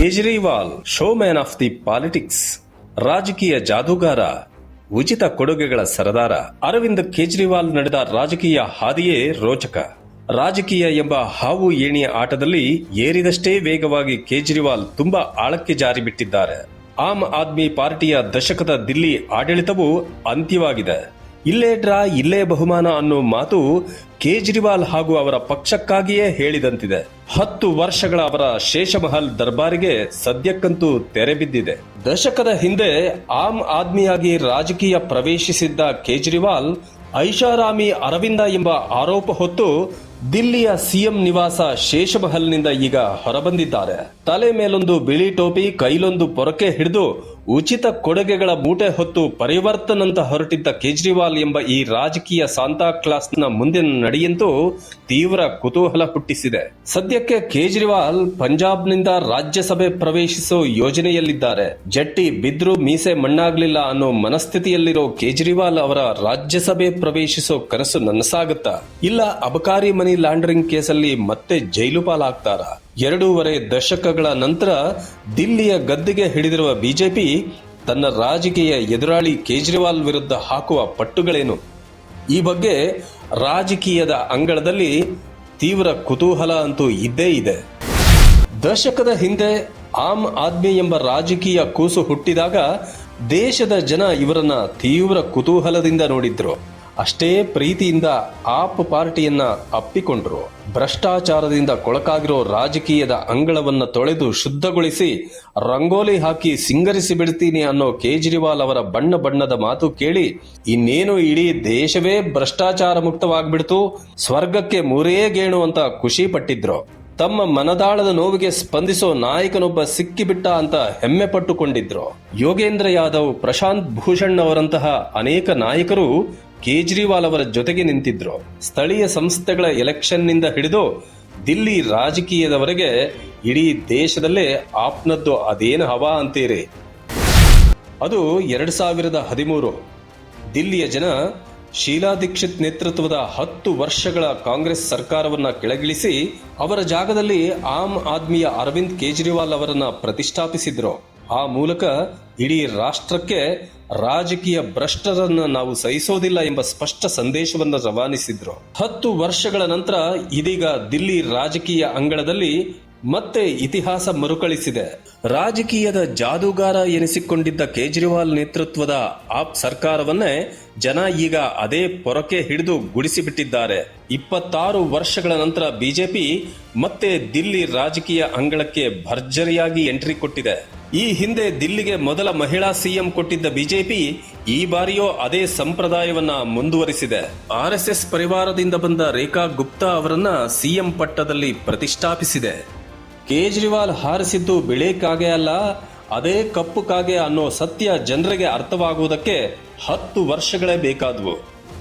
Kejriwal showman of the politics ರಾಜಕೀಯ ಜಾದೂಗಾರ, ಉಚಿತ ಕೊಡುಗೆಗಳ ಸರದಾರ. ಅರವಿಂದ್ ಕೇಜ್ರಿವಾಲ್ ನಡೆದ ರಾಜಕೀಯ ಹಾದಿಯೇ ರೋಚಕ. ರಾಜಕೀಯ ಎಂಬ ಹಾವು ಏಣಿಯ ಆಟದಲ್ಲಿ ಏರಿದಷ್ಟೇ ವೇಗವಾಗಿ ಕೇಜ್ರಿವಾಲ್ ತುಂಬಾ ಆಳಕ್ಕೆ ಜಾರಿ ಬಿಟ್ಟಿದ್ದಾರೆ. ಆಮ್ ಆದ್ಮಿ ಪಾರ್ಟಿಯ ದಶಕದ ದಿಲ್ಲಿ ಆಡಳಿತವು ಅಂತ್ಯವಾಗಿದೆ. ಇಲ್ಲೇ ಡ್ರಾ ಇಲ್ಲೇ ಬಹುಮಾನ ಅನ್ನೋ ಮಾತು ಕೇಜ್ರಿವಾಲ್ ಹಾಗೂ ಅವರ ಪಕ್ಷಕ್ಕಾಗಿಯೇ ಹೇಳಿದಂತಿದೆ. ಹತ್ತು ವರ್ಷಗಳ ಅವರ ಶೇಷಮಹಲ್ ದರ್ಬಾರಿಗೆ ಸದ್ಯಕ್ಕಂತೂ ತೆರೆ ಬಿದ್ದಿದೆ. ದಶಕದ ಹಿಂದೆ ಆಮ್ ಆದ್ಮಿಯಾಗಿ ರಾಜಕೀಯ ಪ್ರವೇಶಿಸಿದ್ದ ಕೇಜ್ರಿವಾಲ್, ಐಷಾರಾಮಿ ಅರವಿಂದ ಎಂಬ ಆರೋಪ ಹೊತ್ತು ದಿಲ್ಲಿಯ ಸಿಎಂ ನಿವಾಸ ಶೇಷಮಹಲ್ನಿಂದ ಈಗ ಹೊರಬಂದಿದ್ದಾರೆ. ತಲೆ ಮೇಲೊಂದು ಬಿಳಿ ಟೋಪಿ, ಕೈಲೊಂದು ಪೊರಕೆ ಹಿಡಿದು ಉಚಿತ ಕೊಡುಗೆಗಳ ಮೂಟೆ ಹೊತ್ತು ಪರಿವರ್ತನಂತ ಹೊರಟಿದ್ದ ಕೇಜ್ರಿವಾಲ್ ಎಂಬ ಈ ರಾಜಕೀಯ ಸಾಂತಾ ಕ್ಲಾಸ್ನ ಮುಂದಿನ ನಡೆಯಂತೂ ತೀವ್ರ ಕುತೂಹಲ ಹುಟ್ಟಿಸಿದೆ. ಸದ್ಯಕ್ಕೆ ಕೇಜ್ರಿವಾಲ್ ಪಂಜಾಬ್ನಿಂದ ರಾಜ್ಯಸಭೆ ಪ್ರವೇಶಿಸೋ ಯೋಜನೆಯಲ್ಲಿದ್ದಾರೆ. ಜಟ್ಟಿ ಬಿದ್ರು ಮೀಸೆ ಮಣ್ಣಾಗ್ಲಿಲ್ಲ ಅನ್ನೋ ಮನಸ್ಥಿತಿಯಲ್ಲಿರೋ ಕೇಜ್ರಿವಾಲ್ ಅವರ ರಾಜ್ಯಸಭೆ ಪ್ರವೇಶಿಸೋ ಕನಸು ನನಸಾಗುತ್ತಾ? ಇಲ್ಲ ಅಬಕಾರಿ ಮನಿ ಲಾಂಡ್ರಿಂಗ್ ಕೇಸಲ್ಲಿ ಮತ್ತೆ ಜೈಲು ಪಾಲಾಗ್ತಾರ? ಎರಡೂವರೆ ದಶಕಗಳ ನಂತರ ದಿಲ್ಲಿಯ ಗದ್ದಿಗೆ ಹಿಡಿದಿರುವ ಬಿಜೆಪಿ ತನ್ನ ರಾಜಕೀಯ ಎದುರಾಳಿ ಕೇಜ್ರಿವಾಲ್ ವಿರುದ್ಧ ಹಾಕುವ ಪಟ್ಟುಗಳೇನು? ಈ ಬಗ್ಗೆ ರಾಜಕೀಯದ ಅಂಗಳದಲ್ಲಿ ತೀವ್ರ ಕುತೂಹಲ ಅಂತೂ ಇದ್ದೇ ಇದೆ. ದಶಕದ ಹಿಂದೆ ಆಮ್ ಆದ್ಮಿ ಎಂಬ ರಾಜಕೀಯ ಕೂಸು ಹುಟ್ಟಿದಾಗ ದೇಶದ ಜನ ಇವರನ್ನ ತೀವ್ರ ಕುತೂಹಲದಿಂದ ನೋಡಿದ್ರು. ಅಷ್ಟೇ ಪ್ರೀತಿಯಿಂದ ಆಪ್ ಪಾರ್ಟಿಯನ್ನ ಅಪ್ಪಿಕೊಂಡ್ರು. ಭ್ರಷ್ಟಾಚಾರದಿಂದ ಕೊಳಕಾಗಿರೋ ರಾಜಕೀಯದ ಅಂಗಳವನ್ನ ತೊಳೆದು ಶುದ್ಧಗೊಳಿಸಿ ರಂಗೋಲಿ ಹಾಕಿ ಸಿಂಗರಿಸಿ ಬಿಡ್ತೀನಿ ಅನ್ನೋ ಕೇಜ್ರಿವಾಲ್ ಅವರ ಬಣ್ಣ ಬಣ್ಣದ ಮಾತು ಕೇಳಿ ಇನ್ನೇನು ಇಡೀ ದೇಶವೇ ಭ್ರಷ್ಟಾಚಾರ ಮುಕ್ತವಾಗ್ಬಿಡ್ತು, ಸ್ವರ್ಗಕ್ಕೆ ಮೂರೇ ಗೇಣು ಅಂತ ಖುಷಿ ಪಟ್ಟಿದ್ರು. ತಮ್ಮ ಮನದಾಳದ ನೋವಿಗೆ ಸ್ಪಂದಿಸೋ ನಾಯಕನೊಬ್ಬ ಸಿಕ್ಕಿಬಿಟ್ಟ ಅಂತ ಹೆಮ್ಮೆ ಪಟ್ಟುಕೊಂಡಿದ್ರು. ಯೋಗೇಂದ್ರ ಯಾದವ್, ಪ್ರಶಾಂತ್ ಭೂಷಣ್ ಅವರಂತಹ ಅನೇಕ ನಾಯಕರು ಕೇಜ್ರಿವಾಲ್ ಅವರ ಜೊತೆಗೆ ನಿಂತಿದ್ರು. ಸ್ಥಳೀಯ ಸಂಸ್ಥೆಗಳ ಎಲೆಕ್ಷನ್ನಿಂದ ಹಿಡಿದು ದಿಲ್ಲಿ ರಾಜಕೀಯದವರೆಗೆ ಇಡೀ ದೇಶದಲ್ಲೇ ಆಪ್ನದ್ದು ಅದೇನು ಹವಾ ಅಂತೀರಿ? ಅದು ಎರಡು ಸಾವಿರದ ಹದಿಮೂರು. ದಿಲ್ಲಿಯ ಜನ ಶೀಲಾ ದೀಕ್ಷಿತ್ ನೇತೃತ್ವದ ಹತ್ತು ವರ್ಷಗಳ ಕಾಂಗ್ರೆಸ್ ಸರ್ಕಾರವನ್ನ ಕೆಳಗಿಳಿಸಿ ಅವರ ಜಾಗದಲ್ಲಿ ಆಮ್ ಆದ್ಮಿಯ ಅರವಿಂದ್ ಕೇಜ್ರಿವಾಲ್ ಅವರನ್ನ ಪ್ರತಿಷ್ಠಾಪಿಸಿದ್ರು. ಆ ಮೂಲಕ ಇಡೀ ರಾಷ್ಟ್ರಕ್ಕೆ ರಾಜಕೀಯ ಭ್ರಷ್ಟರನ್ನ ನಾವು ಸಹಿಸೋದಿಲ್ಲ ಎಂಬ ಸ್ಪಷ್ಟ ಸಂದೇಶವನ್ನು ರವಾನಿಸಿದ್ರು. ಹತ್ತು ವರ್ಷಗಳ ನಂತರ ಇದೀಗ ದಿಲ್ಲಿ ರಾಜಕೀಯ ಅಂಗಳದಲ್ಲಿ ಮತ್ತೆ ಇತಿಹಾಸ ಮರುಕಳಿಸಿದೆ. ರಾಜಕೀಯದ ಜಾದೂಗಾರ ಎನಿಸಿಕೊಂಡಿದ್ದ ಕೇಜ್ರಿವಾಲ್ ನೇತೃತ್ವದ ಆಪ್ ಸರ್ಕಾರವನ್ನೇ ಜನ ಈಗ ಅದೇ ಪೊರಕೆ ಹಿಡಿದು ಗುಡಿಸಿಬಿಟ್ಟಿದ್ದಾರೆ. ಇಪ್ಪತ್ತಾರು ವರ್ಷಗಳ ನಂತರ ಬಿಜೆಪಿ ಮತ್ತೆ ದಿಲ್ಲಿ ರಾಜಕೀಯ ಅಂಗಳಕ್ಕೆ ಭರ್ಜರಿಯಾಗಿ ಎಂಟ್ರಿ ಕೊಟ್ಟಿದೆ. ಈ ಹಿಂದೆ ದಿಲ್ಲಿಗೆ ಮೊದಲ ಮಹಿಳಾ ಸಿಎಂ ಕೊಟ್ಟಿದ್ದ ಬಿಜೆಪಿ ಈ ಬಾರಿಯೂ ಅದೇ ಸಂಪ್ರದಾಯವನ್ನ ಮುಂದುವರಿಸಿದೆ. ಆರ್ಎಸ್ಎಸ್ ಪರಿವಾರದಿಂದ ಬಂದ ರೇಖಾ ಗುಪ್ತಾ ಅವರನ್ನ ಸಿಎಂ ಪಟ್ಟದಲ್ಲಿ ಪ್ರತಿಷ್ಠಾಪಿಸಿದೆ. ಕೇಜ್ರಿವಾಲ್ ಹಾರಿಸಿದ್ದು ಬಿಳೆ ಅಲ್ಲ ಅದೇ ಕಪ್ಪು ಕಾಗೆ ಅನ್ನೋ ಸತ್ಯ ಜನರಿಗೆ ಅರ್ಥವಾಗುವುದಕ್ಕೆ ಹತ್ತು ವರ್ಷಗಳೇ ಬೇಕಾದವು.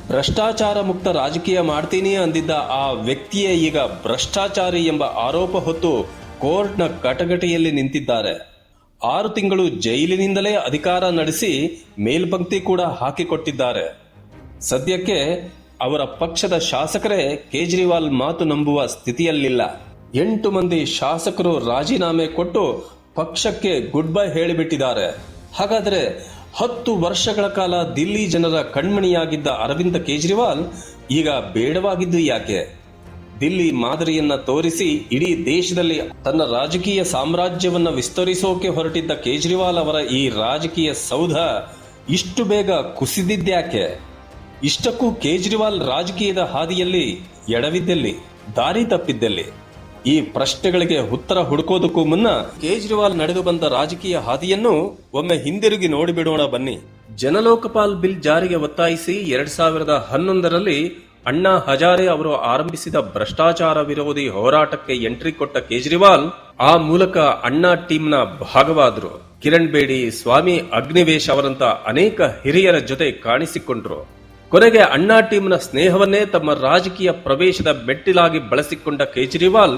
ಭ್ರಷ್ಟಾಚಾರ ಮುಕ್ತ ರಾಜಕೀಯ ಮಾಡ್ತೀನಿ ಅಂದಿದ್ದ ಆ ವ್ಯಕ್ತಿಯೇ ಈಗ ಭ್ರಷ್ಟಾಚಾರಿ ಎಂಬ ಆರೋಪ ಹೊತ್ತು ಕೋರ್ಟ್ನ ಕಟಗಟೆಯಲ್ಲಿ ನಿಂತಿದ್ದಾರೆ. ಆರು ತಿಂಗಳು ಜೈಲಿನಿಂದಲೇ ಅಧಿಕಾರ ನಡೆಸಿ ಮೇಲ್ಪಂಕ್ತಿ ಕೂಡ ಹಾಕಿಕೊಟ್ಟಿದ್ದಾರೆ. ಸದ್ಯಕ್ಕೆ ಅವರ ಪಕ್ಷದ ಶಾಸಕರೇ ಕೇಜ್ರಿವಾಲ್ ಮಾತು ನಂಬುವ ಸ್ಥಿತಿಯಲ್ಲಿಲ್ಲ. ಎಂಟು ಮಂದಿ ಶಾಸಕರು ರಾಜೀನಾಮೆ ಕೊಟ್ಟು ಪಕ್ಷಕ್ಕೆ ಗುಡ್ ಬೈ ಹೇಳಿಬಿಟ್ಟಿದ್ದಾರೆ. ಹಾಗಾದ್ರೆ ಹತ್ತು ವರ್ಷಗಳ ಕಾಲ ದಿಲ್ಲಿ ಜನರ ಕಣ್ಮಣಿಯಾಗಿದ್ದ ಅರವಿಂದ ಕೇಜ್ರಿವಾಲ್ ಈಗ ಬೇಡವಾಗಿದ್ದು ಯಾಕೆ? ದಿಲ್ಲಿ ಮಾದರಿಯನ್ನ ತೋರಿಸಿ ಇಡೀ ದೇಶದಲ್ಲಿ ತನ್ನ ರಾಜಕೀಯ ಸಾಮ್ರಾಜ್ಯವನ್ನ ವಿಸ್ತರಿಸೋಕೆ ಹೊರಟಿದ್ದ ಕೇಜ್ರಿವಾಲ್ ಅವರ ಈ ರಾಜಕೀಯ ಸೌಧ ಇಷ್ಟು ಬೇಗ ಕುಸಿದಿದ್ದ್ಯಾಕೆ? ಇಷ್ಟಕ್ಕೂ ಕೇಜ್ರಿವಾಲ್ ರಾಜಕೀಯದ ಹಾದಿಯಲ್ಲಿ ಎಡವಿದ್ದಲ್ಲಿ, ದಾರಿ ತಪ್ಪಿದ್ದಲ್ಲಿ. ಈ ಪ್ರಶ್ನೆಗಳಿಗೆ ಉತ್ತರ ಹುಡುಕೋದಕ್ಕೂ ಮುನ್ನ ಕೇಜ್ರಿವಾಲ್ ನಡೆದು ಬಂದ ರಾಜಕೀಯ ಹಾದಿಯನ್ನು ಒಮ್ಮೆ ಹಿಂದಿರುಗಿ ನೋಡಿಬಿಡೋಣ ಬನ್ನಿ. ಜನಲೋಕಪಾಲ್ ಬಿಲ್ ಜಾರಿಗೆ ಒತ್ತಾಯಿಸಿ ಎರಡ್ ಸಾವಿರದ ಹನ್ನೊಂದರಲ್ಲಿ ಅಣ್ಣಾ ಹಜಾರೆ ಅವರು ಆರಂಭಿಸಿದ ಭ್ರಷ್ಟಾಚಾರ ವಿರೋಧಿ ಹೋರಾಟಕ್ಕೆ ಎಂಟ್ರಿ ಕೊಟ್ಟ ಕೇಜ್ರಿವಾಲ್ ಆ ಮೂಲಕ ಅಣ್ಣಾ ಟೀಮ್ನ ಭಾಗವಾದರು. ಕಿರಣ್ ಬೇಡಿ, ಸ್ವಾಮಿ ಅಗ್ನಿವೇಶ್ ಅವರಂತ ಅನೇಕ ಹಿರಿಯರ ಜೊತೆ ಕಾಣಿಸಿಕೊಂಡ್ರು. ಕೊನೆಗೆ ಅಣ್ಣಾ ಟೀಮ್ನ ಸ್ನೇಹವನ್ನೇ ತಮ್ಮ ರಾಜಕೀಯ ಪ್ರವೇಶದ ಮೆಟ್ಟಿಲಾಗಿ ಬಳಸಿಕೊಂಡ ಕೇಜ್ರಿವಾಲ್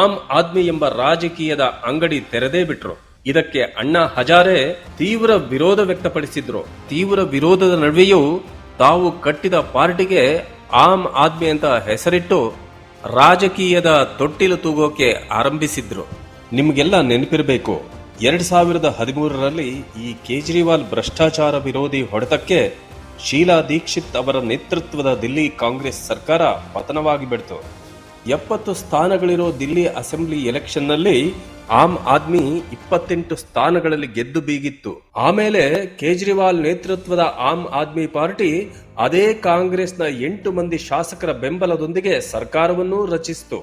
ಆಮ್ ಆದ್ಮಿ ಎಂಬ ರಾಜಕೀಯದ ಅಂಗಡಿ ತೆರೆದೇ ಬಿಟ್ರು. ಇದಕ್ಕೆ ಅಣ್ಣಾ ಹಜಾರೆ ತೀವ್ರ ವಿರೋಧ ವ್ಯಕ್ತಪಡಿಸಿದ್ರು. ತೀವ್ರ ವಿರೋಧದ ನಡುವೆಯೂ ತಾವು ಕಟ್ಟಿದ ಪಾರ್ಟಿಗೆ ಆಮ್ ಆದ್ಮಿ ಅಂತ ಹೆಸರಿಟ್ಟು ರಾಜಕೀಯದ ತೊಟ್ಟಿಲು ತೂಗೋಕೆ ಆರಂಭಿಸಿದ್ರು. ನಿಮಗೆಲ್ಲ ನೆನಪಿರಬೇಕು, ಎರಡ್ ಸಾವಿರದ ಹದಿಮೂರರಲ್ಲಿ ಈ ಕೇಜ್ರಿವಾಲ್ ಭ್ರಷ್ಟಾಚಾರ ವಿರೋಧಿ ಹೊಡೆತಕ್ಕೆ ಶೀಲಾ ದೀಕ್ಷಿತ್ ಅವರ ನೇತೃತ್ವದ ದಿಲ್ಲಿ ಕಾಂಗ್ರೆಸ್ ಸರ್ಕಾರ ಪತನವಾಗಿ ಬಿಡ್ತು ಎಪ್ಪತ್ತು ಸ್ಥಾನಗಳಿರೋ ದಿಲ್ಲಿ ಅಸೆಂಬ್ಲಿ ಎಲೆಕ್ಷನ್ನಲ್ಲಿ ಆಮ್ ಆದ್ಮಿ ಇಪ್ಪತ್ತೆಂಟು ಸ್ಥಾನಗಳಲ್ಲಿ ಗೆದ್ದು ಬೀಗಿತ್ತು. ಆಮೇಲೆ ಕೇಜ್ರಿವಾಲ್ ನೇತೃತ್ವದ ಆಮ್ ಆದ್ಮಿ ಪಾರ್ಟಿ ಅದೇ ಕಾಂಗ್ರೆಸ್ನ ಎಂಟು ಮಂದಿ ಶಾಸಕರ ಬೆಂಬಲದೊಂದಿಗೆ ಸರ್ಕಾರವನ್ನು ರಚಿಸಿತು.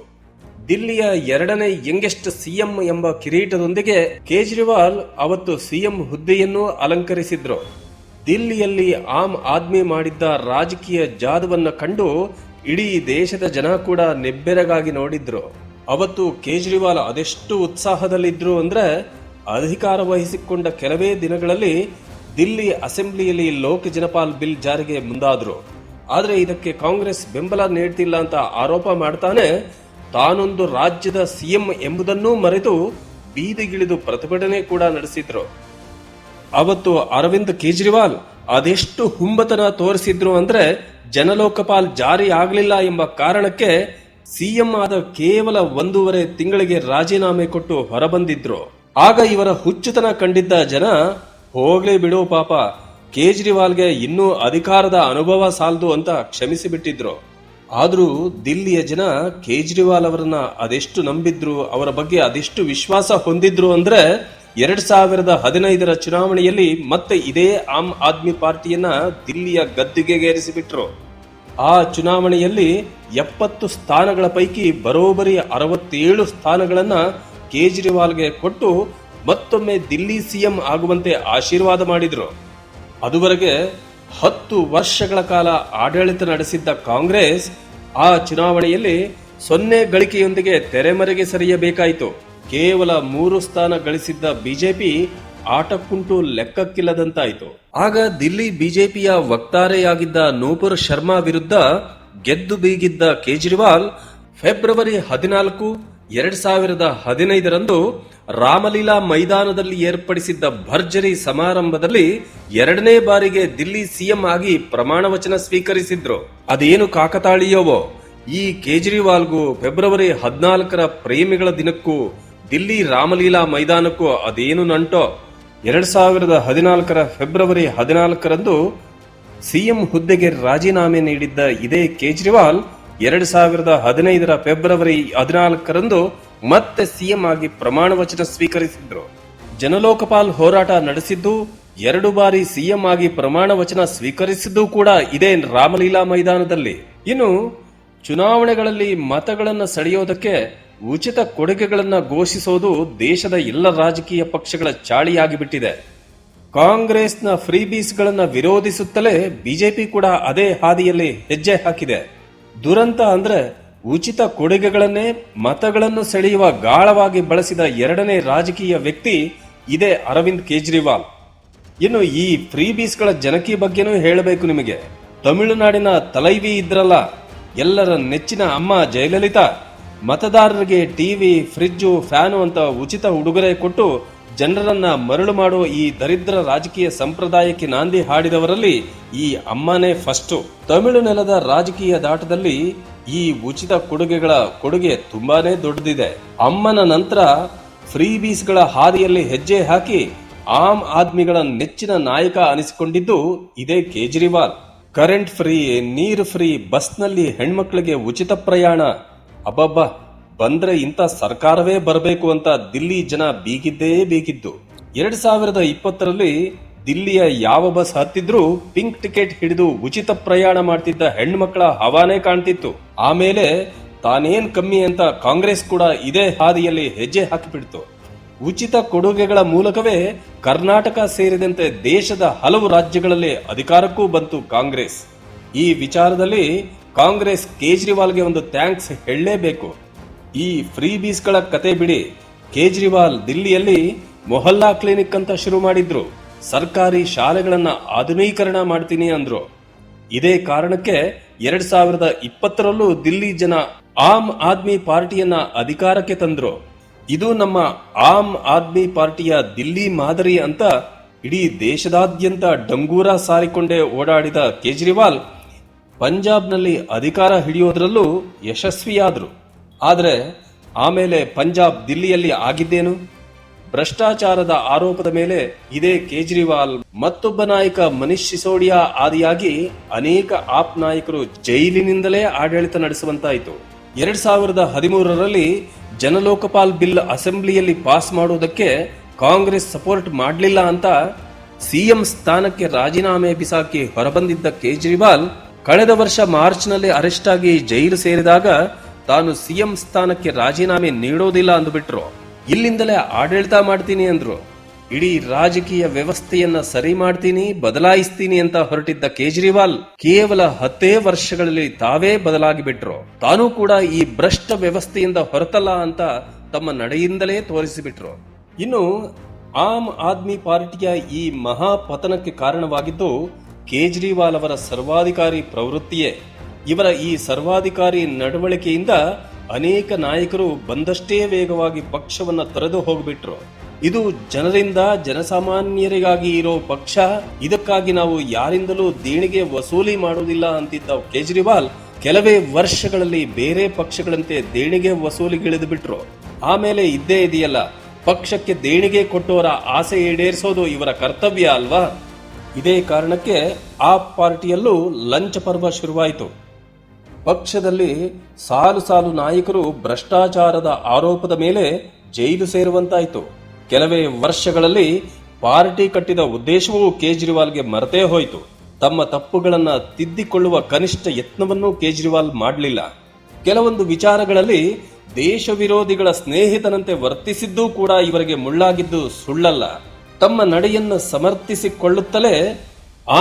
ದಿಲ್ಲಿಯ ಎರಡನೇ ಯಂಗೆಸ್ಟ್ ಸಿಎಂ ಎಂಬ ಕಿರೀಟದೊಂದಿಗೆ ಕೇಜ್ರಿವಾಲ್ ಅವತ್ತು ಸಿಎಂ ಹುದ್ದೆಯನ್ನು ಅಲಂಕರಿಸಿದ್ರು. ದಿಲ್ಲಿಯಲ್ಲಿ ಆಮ್ ಆದ್ಮಿ ಮಾಡಿದ್ದ ರಾಜಕೀಯ ಜಾದವನ್ನ ಕಂಡು ಇಡೀ ದೇಶದ ಜನ ಕೂಡ ನೆಬ್ಬೆರಗಾಗಿ ನೋಡಿದ್ರು. ಅವತ್ತು ಕೇಜ್ರಿವಾಲ್ ಅದೆಷ್ಟು ಉತ್ಸಾಹದಲ್ಲಿದ್ರು ಅಂದ್ರೆ ಅಧಿಕಾರ ವಹಿಸಿಕೊಂಡ ಕೆಲವೇ ದಿನಗಳಲ್ಲಿ ದಿಲ್ಲಿ ಅಸೆಂಬ್ಲಿಯಲ್ಲಿ ಲೋಕ ಜನಪಾಲ್ ಬಿಲ್ ಜಾರಿಗೆ ಮುಂದಾದ್ರು. ಆದರೆ ಇದಕ್ಕೆ ಕಾಂಗ್ರೆಸ್ ಬೆಂಬಲ ನೀಡ್ತಿಲ್ಲ ಅಂತ ಆರೋಪ ಮಾಡ್ತಾನೆ. ತಾನೊಂದು ರಾಜ್ಯದ ಸಿಎಂ ಎಂಬುದನ್ನೂ ಮರೆತು ಬೀದಿಗಿಳಿದು ಪ್ರತಿಭಟನೆ ಕೂಡ ನಡೆಸಿದ್ರು. ಅವತ್ತು ಅರವಿಂದ್ ಕೇಜ್ರಿವಾಲ್ ಅದೆಷ್ಟು ಹುಂಬತನ ತೋರಿಸಿದ್ರು ಅಂದ್ರೆ ಜನಲೋಕಪಾಲ್ ಜಾರಿ ಆಗಲಿಲ್ಲ ಎಂಬ ಕಾರಣಕ್ಕೆ ಸಿಎಂ ಆದ ಕೇವಲ ಒಂದೂವರೆ ತಿಂಗಳಿಗೆ ರಾಜೀನಾಮೆ ಕೊಟ್ಟು ಹೊರಬಂದಿದ್ರು. ಆಗ ಇವರ ಹುಚ್ಚುತನ ಕಂಡಿದ್ದ ಜನ, ಹೋಗ್ಲೇ ಬಿಡು ಪಾಪ, ಕೇಜ್ರಿವಾಲ್ಗೆ ಇನ್ನೂ ಅಧಿಕಾರದ ಅನುಭವ ಸಾಲದು ಅಂತ ಕ್ಷಮಿಸಿ ಬಿಟ್ಟಿದ್ರು ಆದ್ರೂ ದಿಲ್ಲಿಯ ಜನ ಕೇಜ್ರಿವಾಲ್ ಅವರನ್ನ ಅದೆಷ್ಟು ನಂಬಿದ್ರು, ಅವರ ಬಗ್ಗೆ ಅದೆಷ್ಟು ವಿಶ್ವಾಸ ಹೊಂದಿದ್ರು ಅಂದ್ರೆ ಎರಡ್ ಸಾವಿರದ ಹದಿನೈದರ ಚುನಾವಣೆಯಲ್ಲಿ ಮತ್ತೆ ಇದೇ ಆಮ್ ಆದ್ಮಿ ಪಾರ್ಟಿಯನ್ನ ದಿಲ್ಲಿಯ ಗದ್ದುಗೆಗೇರಿಸಿಬಿಟ್ರು. ಆ ಚುನಾವಣೆಯಲ್ಲಿ ಎಪ್ಪತ್ತು ಸ್ಥಾನಗಳ ಪೈಕಿ ಬರೋಬ್ಬರಿ ಅರವತ್ತೇಳು ಸ್ಥಾನಗಳನ್ನ ಕೇಜ್ರಿವಾಲ್ಗೆ ಕೊಟ್ಟು ಮತ್ತೊಮ್ಮೆ ದಿಲ್ಲಿ ಸಿಎಂ ಆಗುವಂತೆ ಆಶೀರ್ವಾದ ಮಾಡಿದ್ರು. ಅದುವರೆಗೆ ಹತ್ತು ವರ್ಷಗಳ ಕಾಲ ಆಡಳಿತ ನಡೆಸಿದ್ದ ಕಾಂಗ್ರೆಸ್ ಆ ಚುನಾವಣೆಯಲ್ಲಿ ಸೊನ್ನೆ ಗಳಿಕೆಯೊಂದಿಗೆ ತೆರೆಮರೆಗೆ ಸರಿಯಬೇಕಾಯಿತು. ಕೇವಲ ಮೂರು ಸ್ಥಾನ ಗಳಿಸಿದ್ದ ಬಿಜೆಪಿ ಆಟಕ್ಕುಂಟು ಲೆಕ್ಕಕ್ಕಿಲ್ಲದಂತಾಯಿತು. ಆಗ ದಿಲ್ಲಿ ಬಿಜೆಪಿಯ ವಕ್ತಾರೆಯಾಗಿದ್ದ ನೂಪುರ್ ಶರ್ಮಾ ವಿರುದ್ಧ ಗೆದ್ದು ಬೀಗಿದ್ದ ಕೇಜ್ರಿವಾಲ್ ಫೆಬ್ರವರಿ ಹದಿನಾಲ್ಕು, ಎರಡ್ ಸಾವಿರದ ಹದಿನೈದರಂದು ರಾಮಲೀಲಾ ಮೈದಾನದಲ್ಲಿ ಏರ್ಪಡಿಸಿದ್ದ ಭರ್ಜರಿ ಸಮಾರಂಭದಲ್ಲಿ ಎರಡನೇ ಬಾರಿಗೆ ದಿಲ್ಲಿ ಸಿಎಂ ಆಗಿ ಪ್ರಮಾಣ ವಚನ ಸ್ವೀಕರಿಸಿದ್ರು. ಅದೇನು ಕಾಕತಾಳೀಯವೋ, ಈ ಕೇಜ್ರಿವಾಲ್ಗೂ ಫೆಬ್ರವರಿ ಹದಿನಾಲ್ಕರ ಪ್ರೇಮಿಗಳ ದಿನಕ್ಕೂ ದಿಲ್ಲಿ ರಾಮಲೀಲಾ ಮೈದಾನಕ್ಕೂ ಅದೇನು ನಂಟೋ? ಎರಡ್ ಸಾವಿರದ ಹದಿನಾಲ್ಕರ ಫೆಬ್ರವರಿ ಹದಿನಾಲ್ಕರಂದು ಸಿಎಂ ಹುದ್ದೆಗೆ ರಾಜೀನಾಮೆ ನೀಡಿದ್ದ ಇದೇ ಕೇಜ್ರಿವಾಲ್ ಎರಡ್ ಸಾವಿರದ ಹದಿನೈದರ ಫೆಬ್ರವರಿ ಹದಿನಾಲ್ಕರಂದು ಮತ್ತೆ ಸಿಎಂ ಆಗಿ ಪ್ರಮಾಣ ವಚನ ಸ್ವೀಕರಿಸಿದ್ರು. ಜನಲೋಕಪಾಲ್ ಹೋರಾಟ ನಡೆಸಿದ್ದು, ಎರಡು ಬಾರಿ ಸಿಎಂ ಆಗಿ ಪ್ರಮಾಣ ವಚನ ಸ್ವೀಕರಿಸಿದ್ದು ಕೂಡ ಇದೇ ರಾಮಲೀಲಾ ಮೈದಾನದಲ್ಲಿ. ಇನ್ನು, ಚುನಾವಣೆಗಳಲ್ಲಿ ಮತಗಳನ್ನು ಸೆಳೆಯೋದಕ್ಕೆ ಉಚಿತ ಕೊಡುಗೆಗಳನ್ನು ಘೋಷಿಸೋದು ದೇಶದ ಎಲ್ಲ ರಾಜಕೀಯ ಪಕ್ಷಗಳ ಚಾಳಿಯಾಗಿಬಿಟ್ಟಿದೆ. ಕಾಂಗ್ರೆಸ್ನ ಫ್ರೀ ಬೀಸ್ಗಳನ್ನ ವಿರೋಧಿಸುತ್ತಲೇ ಬಿಜೆಪಿ ಕೂಡ ಅದೇ ಹಾದಿಯಲ್ಲಿ ಹೆಜ್ಜೆ ಹಾಕಿದೆ. ದುರಂತ ಅಂದ್ರೆ ಉಚಿತ ಕೊಡುಗೆಗಳನ್ನೇ ಮತಗಳನ್ನು ಸೆಳೆಯುವ ಗಾಳವಾಗಿ ಬಳಸಿದ ಎರಡನೇ ರಾಜಕೀಯ ವ್ಯಕ್ತಿ ಇದೇ ಅರವಿಂದ್ ಕೇಜ್ರಿವಾಲ್. ಇನ್ನು ಈ ಫ್ರೀ ಬೀಸ್ಗಳ ಜನಕಿ ಬಗ್ಗೆನೂ ಹೇಳಬೇಕು ನಿಮಗೆ. ತಮಿಳುನಾಡಿನ ತಲೈವಿ ಇದ್ರಲ್ಲ, ಎಲ್ಲರ ನೆಚ್ಚಿನ ಅಮ್ಮ ಜಯಲಲಿತಾ ಮತದಾರರಿಗೆ ಟಿವಿ ಫ್ರಿಜ್ಜು ಫ್ಯಾನು ಅಂತ ಉಚಿತ ಉಡುಗೊರೆ ಕೊಟ್ಟು ಜನರನ್ನ ಮರಳು ಮಾಡುವ ಈ ದರಿದ್ರ ರಾಜಕೀಯ ಸಂಪ್ರದಾಯಕ್ಕೆ ನಾಂದಿ ಹಾಡಿದವರಲ್ಲಿ ಈ ಅಮ್ಮನೇ ಫಸ್ಟು. ತಮಿಳು ನೆಲದ ರಾಜಕೀಯ ದಾಟದಲ್ಲಿ ಈ ಉಚಿತ ಕೊಡುಗೆಗಳ ಕೊಡುಗೆ ತುಂಬಾನೇ ದೊಡ್ಡದಿದೆ. ಅಮ್ಮನ ನಂತರ ಫ್ರೀ ಬೀಸ್ಗಳ ಹಾದಿಯಲ್ಲಿ ಹೆಜ್ಜೆ ಹಾಕಿ ಆಮ್ ಆದ್ಮಿಗಳ ನೆಚ್ಚಿನ ನಾಯಕ ಅನಿಸಿಕೊಂಡಿದ್ದು ಇದೇ ಕೇಜ್ರಿವಾಲ್. ಕರೆಂಟ್ ಫ್ರೀ, ನೀರು ಫ್ರೀ, ಬಸ್ನಲ್ಲಿ ಹೆಣ್ಮಕ್ಳಿಗೆ ಉಚಿತ ಪ್ರಯಾಣ ಅಬ್ಬಬ್ಬ, ಬಂದ್ರೆ ಇಂಥ ಸರ್ಕಾರವೇ ಬರಬೇಕು ಅಂತ ದಿಲ್ಲಿ ಜನ ಬೀಗಿದ್ದೇ ಬೀಗಿದ್ದು. ಎರಡ್ ಸಾವಿರದ ಇಪ್ಪತ್ತರಲ್ಲಿ ದಿಲ್ಲಿಯ ಯಾವ ಬಸ್ ಹತ್ತಿದ್ರೂ ಪಿಂಕ್ ಟಿಕೆಟ್ ಹಿಡಿದು ಉಚಿತ ಪ್ರಯಾಣ ಮಾಡ್ತಿದ್ದ ಹೆಣ್ಮಕ್ಳ ಹವಾನೇ ಕಾಣ್ತಿತ್ತು. ಆಮೇಲೆ ತಾನೇನ್ ಕಮ್ಮಿ ಅಂತ ಕಾಂಗ್ರೆಸ್ ಕೂಡ ಇದೇ ಹಾದಿಯಲ್ಲಿ ಹೆಜ್ಜೆ ಹಾಕಿಬಿಡ್ತು. ಉಚಿತ ಕೊಡುಗೆಗಳ ಮೂಲಕವೇ ಕರ್ನಾಟಕ ಸೇರಿದಂತೆ ದೇಶದ ಹಲವು ರಾಜ್ಯಗಳಲ್ಲಿ ಅಧಿಕಾರಕ್ಕೂ ಬಂತು ಕಾಂಗ್ರೆಸ್. ಈ ವಿಚಾರದಲ್ಲಿ ಕಾಂಗ್ರೆಸ್ ಕೇಜ್ರಿವಾಲ್ಗೆ ಒಂದು ಥ್ಯಾಂಕ್ಸ್ ಹೇಳಲೇಬೇಕು. ಈ ಫ್ರೀ ಬೀಸ್ಗಳ ಕತೆ ಬಿಡಿ. ಕೇಜ್ರಿವಾಲ್ ದಿಲ್ಲಿಯಲ್ಲಿ ಮೊಹಲ್ಲಾ ಕ್ಲಿನಿಕ್ ಅಂತ ಶುರು ಮಾಡಿದ್ರು. ಸರ್ಕಾರಿ ಶಾಲೆಗಳನ್ನ ಆಧುನೀಕರಣ ಮಾಡ್ತೀನಿ ಅಂದ್ರು. ಇದೇ ಕಾರಣಕ್ಕೆ ಎರಡ್ ಸಾವಿರದ ಇಪ್ಪತ್ತರಲ್ಲೂ ದಿಲ್ಲಿ ಜನ ಆಮ್ ಆದ್ಮಿ ಪಾರ್ಟಿಯನ್ನ ಅಧಿಕಾರಕ್ಕೆ ತಂದ್ರು. ಇದು ನಮ್ಮ ಆಮ್ ಆದ್ಮಿ ಪಾರ್ಟಿಯ ದಿಲ್ಲಿ ಮಾದರಿ ಅಂತ ಇಡೀ ದೇಶದಾದ್ಯಂತ ಡಂಗೂರ ಸಾರಿಕೊಂಡೇ ಓಡಾಡಿದ ಕೇಜ್ರಿವಾಲ್ ಪಂಜಾಬ್ನಲ್ಲಿ ಅಧಿಕಾರ ಹಿಡಿಯೋದ್ರಲ್ಲೂ ಯಶಸ್ವಿಯಾದರು. ಆದರೆ ಆಮೇಲೆ ಪಂಜಾಬ್ ದಿಲ್ಲಿಯಲ್ಲಿ ಆಗಿದ್ದೇನು? ಭ್ರಷ್ಟಾಚಾರದ ಆರೋಪದ ಮೇಲೆ ಇದೇ ಕೇಜ್ರಿವಾಲ್ ಮತ್ತೊಬ್ಬ ನಾಯಕ ಮನೀಶ್ ಸಿಸೋಡಿಯಾ ಆದಿಯಾಗಿ ಅನೇಕ ಆಪ್ ನಾಯಕರು ಜೈಲಿನಿಂದಲೇ ಆಡಳಿತ ನಡೆಸುವಂತಾಯಿತು. ಎರಡ್ ಸಾವಿರದ ಹದಿಮೂರರಲ್ಲಿ ಜನಲೋಕಪಾಲ್ ಬಿಲ್ ಅಸೆಂಬ್ಲಿಯಲ್ಲಿ ಪಾಸ್ ಮಾಡುವುದಕ್ಕೆ ಕಾಂಗ್ರೆಸ್ ಸಪೋರ್ಟ್ ಮಾಡಲಿಲ್ಲ ಅಂತ ಸಿಎಂ ಸ್ಥಾನಕ್ಕೆ ರಾಜೀನಾಮೆ ಬಿಸಾಕಿ ಹೊರಬಂದಿದ್ದ ಕೇಜ್ರಿವಾಲ್ ಕಳೆದ ವರ್ಷ ಮಾರ್ಚ್ನಲ್ಲಿ ಅರೆಸ್ಟ್ ಆಗಿ ಜೈಲು ಸೇರಿದಾಗ ತಾನು ಸಿಎಂ ಸ್ಥಾನಕ್ಕೆ ರಾಜೀನಾಮೆ ನೀಡೋದಿಲ್ಲ ಅಂದುಬಿಟ್ರು. ಇಲ್ಲಿಂದಲೇ ಆಡಳಿತ ಮಾಡ್ತೀನಿ ಅಂದ್ರು. ಇಡೀ ರಾಜಕೀಯ ವ್ಯವಸ್ಥೆಯನ್ನ ಸರಿ ಮಾಡ್ತೀನಿ, ಬದಲಾಯಿಸ್ತೀನಿ ಅಂತ ಹೊರಟಿದ್ದ ಕೇಜ್ರಿವಾಲ್ ಕೇವಲ ಹತ್ತೇ ವರ್ಷಗಳಲ್ಲಿ ತಾವೇ ಬದಲಾಗಿ ಬಿಟ್ರು ತಾನೂ ಕೂಡ ಈ ಭ್ರಷ್ಟ ವ್ಯವಸ್ಥೆಯಿಂದ ಹೊರತಲ್ಲ ಅಂತ ತಮ್ಮ ನಡೆಯಿಂದಲೇ ತೋರಿಸಿಬಿಟ್ರು. ಇನ್ನು ಆಮ್ ಆದ್ಮಿ ಪಾರ್ಟಿಯ ಈ ಮಹಾಪತನಕ್ಕೆ ಕಾರಣವಾಗಿದ್ದು ಕೇಜ್ರಿವಾಲ್ ಅವರ ಸರ್ವಾಧಿಕಾರಿ ಪ್ರವೃತ್ತಿಯೇ. ಇವರ ಈ ಸರ್ವಾಧಿಕಾರಿ ನಡವಳಿಕೆಯಿಂದ ಅನೇಕ ನಾಯಕರು ಬಂದಷ್ಟೇ ವೇಗವಾಗಿ ಪಕ್ಷವನ್ನ ತೊರೆದು ಹೋಗ್ಬಿಟ್ರು. ಇದು ಜನರಿಂದ ಜನಸಾಮಾನ್ಯರಿಗಾಗಿ ಇರೋ ಪಕ್ಷ. ಇದಕ್ಕಾಗಿ ನಾವು ಯಾರಿಂದಲೂ ದೇಣಿಗೆ ವಸೂಲಿ ಮಾಡುವುದಿಲ್ಲ ಅಂತಿದ್ದ ಕೇಜ್ರಿವಾಲ್ ಕೆಲವೇ ವರ್ಷಗಳಲ್ಲಿ ಬೇರೆ ಪಕ್ಷಗಳಂತೆ ದೇಣಿಗೆ ವಸೂಲಿಗಿಳಿದು ಬಿಟ್ರು ಆಮೇಲೆ ಇದ್ದೇ ಇದೆಯಲ್ಲ, ಪಕ್ಷಕ್ಕೆ ದೇಣಿಗೆ ಕೊಟ್ಟವರ ಆಸೆ ಈಡೇರಿಸೋದು ಇವರ ಕರ್ತವ್ಯ ಅಲ್ವಾ? ಇದೇ ಕಾರಣಕ್ಕೆ ಆ ಪಾರ್ಟಿಯಲ್ಲೂ ಲಂಚ ಪರ್ವ ಶುರುವಾಯಿತು. ಪಕ್ಷದಲ್ಲಿ ಸಾಲು ಸಾಲು ನಾಯಕರು ಭ್ರಷ್ಟಾಚಾರದ ಆರೋಪದ ಮೇಲೆ ಜೈಲು ಸೇರುವಂತಾಯಿತು. ಕೆಲವೇ ವರ್ಷಗಳಲ್ಲಿ ಪಾರ್ಟಿ ಕಟ್ಟಿದ ಉದ್ದೇಶವೂ ಕೇಜ್ರಿವಾಲ್ಗೆ ಮರೆತೇ ಹೋಯಿತು. ತಮ್ಮ ತಪ್ಪುಗಳನ್ನ ತಿದ್ದಿಕೊಳ್ಳುವ ಕನಿಷ್ಠ ಯತ್ನವನ್ನೂ ಕೇಜ್ರಿವಾಲ್ ಮಾಡಲಿಲ್ಲ. ಕೆಲವೊಂದು ವಿಚಾರಗಳಲ್ಲಿ ದೇಶ ವಿರೋಧಿಗಳ ಸ್ನೇಹಿತನಂತೆ ವರ್ತಿಸಿದ್ದೂ ಕೂಡ ಇವರಿಗೆ ಮುಳ್ಳಾಗಿದ್ದು ಸುಳ್ಳಲ್ಲ. ತಮ್ಮ ನಡೆಯನ್ನು ಸಮರ್ಥಿಸಿಕೊಳ್ಳುತ್ತಲೇ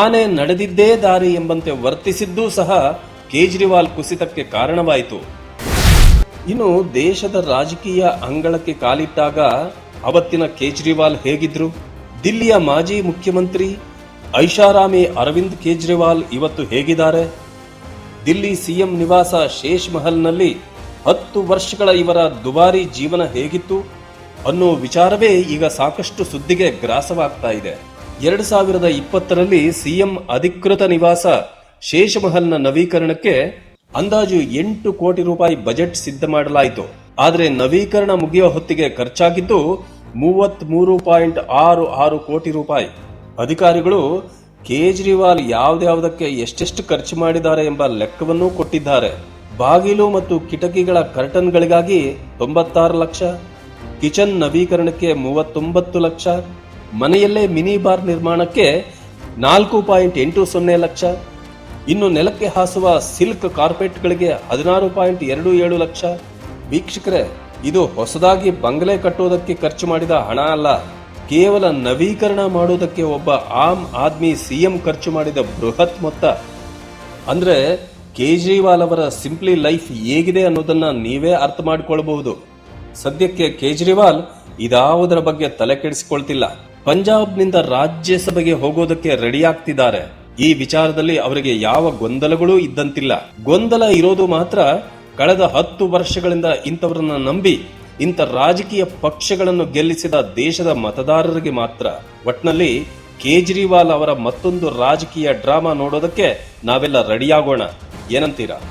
ಆನೆ ನಡೆದಿದ್ದೇ ದಾರಿ ಎಂಬಂತೆ ವರ್ತಿಸಿದ್ದೂ ಸಹ ಕೇಜ್ರಿವಾಲ್ ಕುಸಿತಕ್ಕೆ ಕಾರಣವಾಯಿತು. ಇನ್ನು ದೇಶದ ರಾಜಕೀಯ ಅಂಗಳಕ್ಕೆ ಕಾಲಿಟ್ಟಾಗ ಅವತ್ತಿನ ಕೇಜ್ರಿವಾಲ್ ಹೇಗಿದ್ರು? ದಿಲ್ಲಿಯ ಮಾಜಿ ಮುಖ್ಯಮಂತ್ರಿ ಐಷಾರಾಮಿ ಅರವಿಂದ್ ಕೇಜ್ರಿವಾಲ್ ಇವತ್ತು ಹೇಗಿದ್ದಾರೆ? ದಿಲ್ಲಿ ಸಿಎಂ ನಿವಾಸ ಶೇಷ್ ಮಹಲ್ನಲ್ಲಿ ಹತ್ತು ವರ್ಷಗಳ ಇವರ ದುಬಾರಿ ಜೀವನ ಹೇಗಿತ್ತು? ಅನ್ನೋ ವಿಚಾರವೇ ಈಗ ಸಾಕಷ್ಟು ಸುದ್ದಿಗೆ ಗ್ರಾಸವಾಗ್ತಾ ಇದೆ. ಎರಡು ಸಾವಿರದ ಇಪ್ಪತ್ತರಲ್ಲಿ ಸಿಎಂ ಅಧಿಕೃತ ನಿವಾಸ ಶೇಷಮಹಲ್ನ ನವೀಕರಣಕ್ಕೆ ಅಂದಾಜು ಎಂಟು ಕೋಟಿ ರೂಪಾಯಿ ಬಜೆಟ್ ಸಿದ್ಧ ಮಾಡಲಾಯಿತು. ಆದರೆ ನವೀಕರಣ ಮುಗಿಯುವ ಹೊತ್ತಿಗೆ ಖರ್ಚಾಗಿದ್ದು ಮೂವತ್ತ್ ಮೂರು ಪಾಯಿಂಟ್ ಆರು ಆರು ಕೋಟಿ ರೂಪಾಯಿ. ಅಧಿಕಾರಿಗಳು ಕೇಜ್ರಿವಾಲ್ ಯಾವ್ದಾವುದಕ್ಕೆ ಎಷ್ಟೆಷ್ಟು ಖರ್ಚು ಮಾಡಿದ್ದಾರೆ ಎಂಬ ಲೆಕ್ಕವನ್ನೂ ಕೊಟ್ಟಿದ್ದಾರೆ. ಬಾಗಿಲು ಮತ್ತು ಕಿಟಕಿಗಳ ಕರ್ಟನ್ಗಳಿಗಾಗಿ ತೊಂಬತ್ತಾರು ಲಕ್ಷ ಕಿಚನ್ ನವೀಕರಣಕ್ಕೆ ಮೂವತ್ತೊಂಬತ್ತು ಲಕ್ಷ, ಮನೆಯಲ್ಲೇ ಮಿನಿ ಬಾರ್ ನಿರ್ಮಾಣಕ್ಕೆ ನಾಲ್ಕು ಪಾಯಿಂಟ್ ಎಂಟು ಸೊನ್ನೆ ಲಕ್ಷ, ಇನ್ನು ನೆಲಕ್ಕೆ ಹಾಸುವ ಸಿಲ್ಕ್ ಕಾರ್ಪೆಟ್ಗಳಿಗೆ ಹದಿನಾರು ಪಾಯಿಂಟ್ ಎರಡು ಏಳು ಲಕ್ಷ. ವೀಕ್ಷಕರೇ, ಇದು ಹೊಸದಾಗಿ ಬಂಗಲೆ ಕಟ್ಟುವುದಕ್ಕೆ ಖರ್ಚು ಮಾಡಿದ ಹಣ ಅಲ್ಲ, ಕೇವಲ ನವೀಕರಣ ಮಾಡುವುದಕ್ಕೆ ಒಬ್ಬ ಆಮ್ ಆದ್ಮಿ ಸಿಎಂ ಖರ್ಚು ಮಾಡಿದ ಬೃಹತ್ ಮೊತ್ತ. ಅಂದ್ರೆ ಕೇಜ್ರಿವಾಲ್ ಅವರ ಸಿಂಪ್ಲಿ ಲೈಫ್ ಹೇಗಿದೆ ಅನ್ನೋದನ್ನ ನೀವೇ ಅರ್ಥ ಮಾಡಿಕೊಳ್ಳಬಹುದು ಸದ್ಯಕ್ಕೆ ಕೇಜ್ರಿವಾಲ್ ಇದಾವುದರ ಬಗ್ಗೆ ತಲೆ ಕೆಡಿಸಿಕೊಳ್ತಿಲ್ಲ. ಪಂಜಾಬ್ನಿಂದ ರಾಜ್ಯಸಭೆಗೆ ಹೋಗೋದಕ್ಕೆ ರೆಡಿ ಆಗ್ತಿದ್ದಾರೆ. ಈ ವಿಚಾರದಲ್ಲಿ ಅವರಿಗೆ ಯಾವ ಗೊಂದಲಗಳೂ ಇದ್ದಂತಿಲ್ಲ. ಗೊಂದಲ ಇರೋದು ಮಾತ್ರ ಕಳೆದ ಹತ್ತು ವರ್ಷಗಳಿಂದ ಇಂಥವರನ್ನ ನಂಬಿ, ಇಂಥ ರಾಜಕೀಯ ಪಕ್ಷಗಳನ್ನು ಗೆಲ್ಲಿಸಿದ ದೇಶದ ಮತದಾರರಿಗೆ ಮಾತ್ರ. ಒಟ್ನಲ್ಲಿ ಕೇಜ್ರಿವಾಲ್ ಅವರ ಮತ್ತೊಂದು ರಾಜಕೀಯ ಡ್ರಾಮಾ ನೋಡೋದಕ್ಕೆ ನಾವೆಲ್ಲ ರೆಡಿಯಾಗೋಣ ಏನಂತೀರಾ?